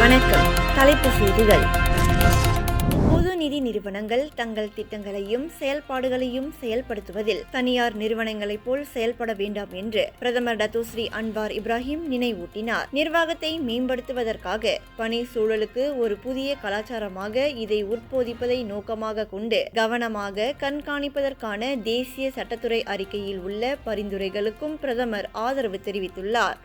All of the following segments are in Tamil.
வணக்கம். தலைப்பு செய்திகள். பொது நிதி நிறுவனங்கள் தங்கள் திட்டங்களையும் செயல்பாடுகளையும் செயல்படுத்துவதில் தனியார் நிறுவனங்களைப் போல் செயல்பட வேண்டாம் என்று பிரதமர் டத்துஸ்ரீ அன்வார் இப்ராஹிம் நினைவூட்டினார். நிர்வாகத்தை மேம்படுத்துவதற்காக பணி சூழலுக்கு ஒரு புதிய கலாச்சாரமாக இதை உட்போதிப்பதை நோக்கமாக கொண்டு கவனமாக கண்காணிப்பதற்கான தேசிய சட்டத்துறை அறிக்கையில் உள்ள பரிந்துரைகளுக்கும் பிரதமர் ஆதரவு தெரிவித்துள்ளார்.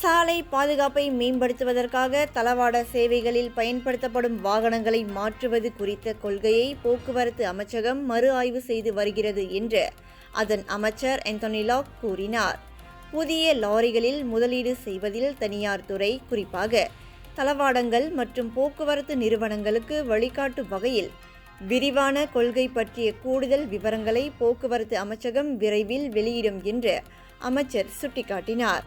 சாலை பாதுகாப்பை மேம்படுத்துவதற்காக தளவாட சேவைகளில் பயன்படுத்தப்படும் வாகனங்களை மாற்றுவது குறித்த கொள்கையை போக்குவரத்து அமைச்சகம் மறு ஆய்வு செய்து வருகிறது என்று அதன் அமைச்சர் ஆந்தோனி லாக் கூறினார். புதிய லாரிகளில் முதலீடு செய்வதில் தனியார் துறை குறிப்பாக தளவாடங்கள் மற்றும் போக்குவரத்து நிறுவனங்களுக்கு வழிகாட்டும் வகையில் விரிவான கொள்கை பற்றிய கூடுதல் விவரங்களை போக்குவரத்து அமைச்சகம் விரைவில் வெளியிடும் என்று அமைச்சர் சுட்டிக்காட்டினார்.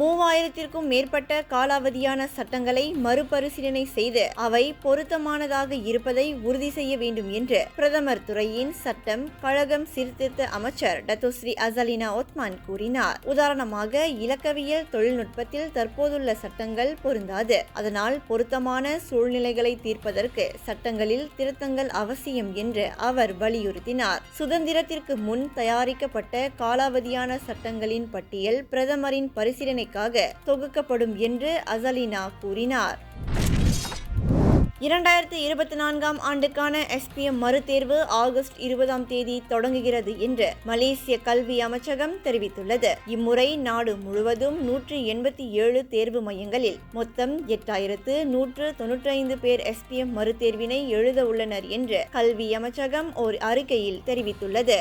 மூவாயிரத்திற்கும் மேற்பட்ட காலாவதியான சட்டங்களை மறுபரிசீலனை செய்து அவை பொருத்தமானதாக இருப்பதை உறுதி செய்ய வேண்டும் என்று பிரதமர் துறையின் சட்டம் கழகம் சீர்திருத்த அமைச்சர் டத்துஸ்ரீ அசலினா ஒத்மான் கூறினார். உதாரணமாக இலக்கவியல் தொழில்நுட்பத்தில் தற்போதுள்ள சட்டங்கள் பொருந்தாது. அதனால் பொருத்தமான சூழ்நிலைகளை தீர்ப்பதற்கு சட்டங்களில் திருத்தங்கள் அவசியம் என்று அவர் வலியுறுத்தினார். சுதந்திரத்திற்கு முன் தயாரிக்கப்பட்ட காலாவதியான சட்டங்களின் பட்டியல் பிரதமரின் பரிசீலனை பரிசீலனைக்காக தொகுக்கப்படும் என்று அசலினா கூறினார். இரண்டாயிரத்தி இருபத்தி நான்காம் ஆண்டுக்கான எஸ்பிஎம் மறுதேர்வு ஆகஸ்ட் இருபதாம் தேதி தொடங்குகிறது என்று மலேசிய கல்வி அமைச்சகம் தெரிவித்துள்ளது. இம்முறை நாடு முழுவதும் நூற்றி எண்பத்தி ஏழு தேர்வு மையங்களில் மொத்தம் எட்டாயிரத்து நூற்று தொன்னூற்றி ஐந்து பேர் எஸ்பிஎம் மறுதேர்வினை எழுத உள்ளனர் என்று கல்வி அமைச்சகம் ஓர் அறிக்கையில் தெரிவித்துள்ளது.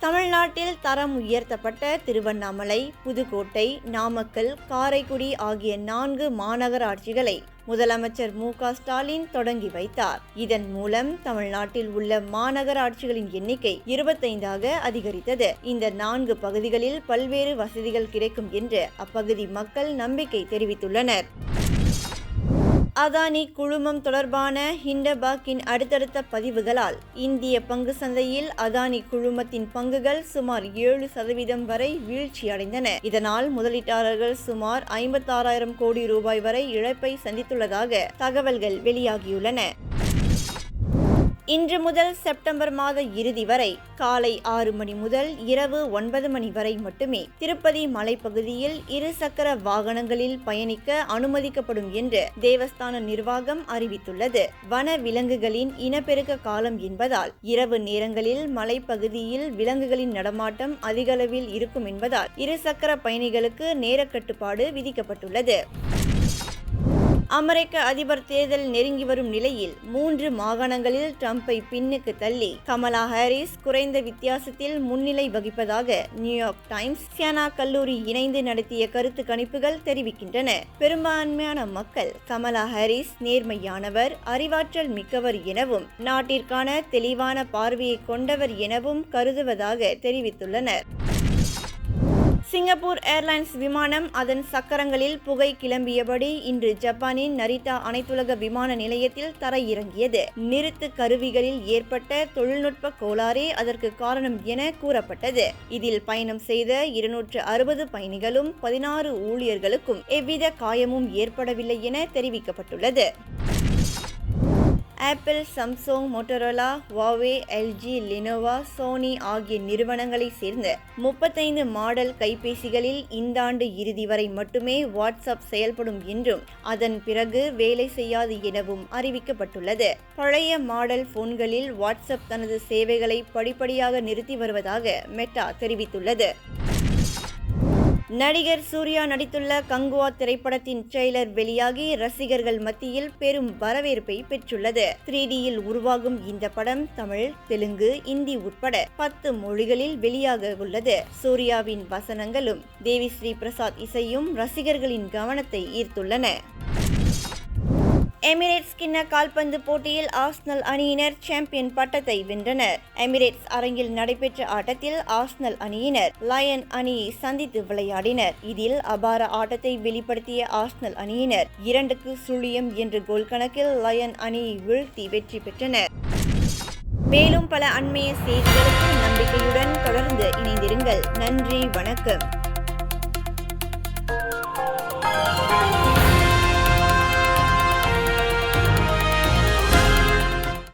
தமிழ்நாட்டில் தரம் உயர்த்தப்பட்ட திருவண்ணாமலை புதுக்கோட்டை நாமக்கல் காரைக்குடி ஆகிய நான்கு மாநகராட்சிகளை முதலமைச்சர் மு ஸ்டாலின் தொடங்கி வைத்தார். இதன் மூலம் தமிழ்நாட்டில் உள்ள மாநகராட்சிகளின் எண்ணிக்கை இருபத்தைந்தாக அதிகரித்தது. இந்த நான்கு பகுதிகளில் பல்வேறு வசதிகள் கிடைக்கும் என்று அப்பகுதி மக்கள் நம்பிக்கை தெரிவித்துள்ளனர். அதானி குழுமம் தொடர்பான ஹிண்டபாக்கின் அடுத்தடுத்த பதிவுகளால் இந்திய பங்கு சந்தையில் அதானி குழுமத்தின் பங்குகள் சுமார் ஏழு சதவீதம் வரை வீழ்ச்சியடைந்தன. இதனால் முதலீட்டாளர்கள் சுமார் ஐம்பத்தாறாயிரம் கோடி ரூபாய் வரை இழப்பை சந்தித்துள்ளதாக தகவல்கள் வெளியாகியுள்ளன. இன்று முதல் செப்டம்பர் மாத இறுதி வரை காலை ஆறு மணி முதல் இரவு ஒன்பது மணி வரை மட்டுமே திருப்பதி மலைப்பகுதியில் இருசக்கர வாகனங்களில் பயணிக்க அனுமதிக்கப்படும் என்று தேவஸ்தான நிர்வாகம் அறிவித்துள்ளது. வன விலங்குகளின் இனப்பெருக்க காலம் என்பதால் இரவு நேரங்களில் மலைப்பகுதியில் விலங்குகளின் நடமாட்டம் அதிகளவில் இருக்கும் என்பதால் இருசக்கர பயணிகளுக்கு நேரக்கட்டுப்பாடு விதிக்கப்பட்டுள்ளது. அமெரிக்க அதிபர் தேர்தல் நெருங்கி வரும் நிலையில் மூன்று மாகாணங்களில் ட்ரம்பை பின்னுக்கு தள்ளி கமலா ஹாரிஸ் குறைந்த வித்தியாசத்தில் முன்னிலை வகிப்பதாக நியூயார்க் டைம்ஸ் சியானா கல்லூரி இணைந்து நடத்திய கருத்து கணிப்புகள் தெரிவிக்கின்றன. பெரும்பான்மையான மக்கள் கமலா ஹாரிஸ் நேர்மையானவர் அறிவாற்றல் மிக்கவர் எனவும் நாட்டிற்கான தெளிவான பார்வையை கொண்டவர் எனவும் கருதுவதாக தெரிவித்துள்ளனர். சிங்கப்பூர் ஏர்லைன்ஸ் விமானம் அதன் சக்கரங்களில் புகை கிளம்பியபடி இன்று ஜப்பானின் நரிதா அனைத்துலக விமான நிலையத்தில் தரையிறங்கியது. நிறுத்து கருவிகளில் ஏற்பட்ட தொழில்நுட்ப கோளாறே அதற்கு காரணம் என கூறப்பட்டது. இதில் பயணம் செய்த இருநூற்று அறுபது பயணிகளும் பதினாறு ஊழியர்களுக்கும் எவ்வித காயமும் ஏற்படவில்லை என தெரிவிக்கப்பட்டுள்ளது. Apple Samsung Motorola Huawei LG Lenovo Sony ஆகிய நிறுவனங்களைச் சேர்ந்த முப்பத்தைந்து மாடல் கைபேசிகளில் இந்த ஆண்டு இறுதி வரை மட்டுமே வாட்ஸ்அப் செயல்படும் என்றும் அதன் பிறகு வேலை செய்யாது எனவும் அறிவிக்கப்பட்டுள்ளது. பழைய மாடல் போன்களில் வாட்ஸ்அப் தனது சேவைகளை படிப்படியாக நிறுத்தி வருவதாக மெட்டா தெரிவித்துள்ளது. நடிகர் சூர்யா நடித்துள்ள கங்குவா திரைப்படத்தின் ட்ரெய்லர் வெளியாகி ரசிகர்கள் மத்தியில் பெரும் வரவேற்பை பெற்றுள்ளது. த்ரீ டியில் உருவாகும் இந்த படம் தமிழ் தெலுங்கு இந்தி உட்பட பத்து மொழிகளில் வெளியாக உள்ளது. சூர்யாவின் வசனங்களும் தேவி ஸ்ரீ பிரசாத் இசையும் ரசிகர்களின் கவனத்தை ஈர்த்துள்ளன. எமிரேட்ஸ் கிண்ண கால்பந்து போட்டியில் ஆஸ்னல் அணியினர் சாம்பியன் பட்டத்தை வென்றனர். எமிரேட்ஸ் அரங்கில் நடைபெற்ற ஆட்டத்தில் ஆஸ்னல் அணியினர் லயன் அணியை சந்தித்து விளையாடினர். இதில் அபார ஆட்டத்தை வெளிப்படுத்திய ஆஸ்னல் அணியினர் இரண்டுக்கு சுழியம் என்ற கோல் கணக்கில் லயன் அணியை வீழ்த்தி வெற்றி பெற்றனர். மேலும் பல அண்மைய செய்திகளுக்கு நம்பிக்கையுடன் தொடர்ந்து இணைந்திருங்கள். நன்றி வணக்கம்.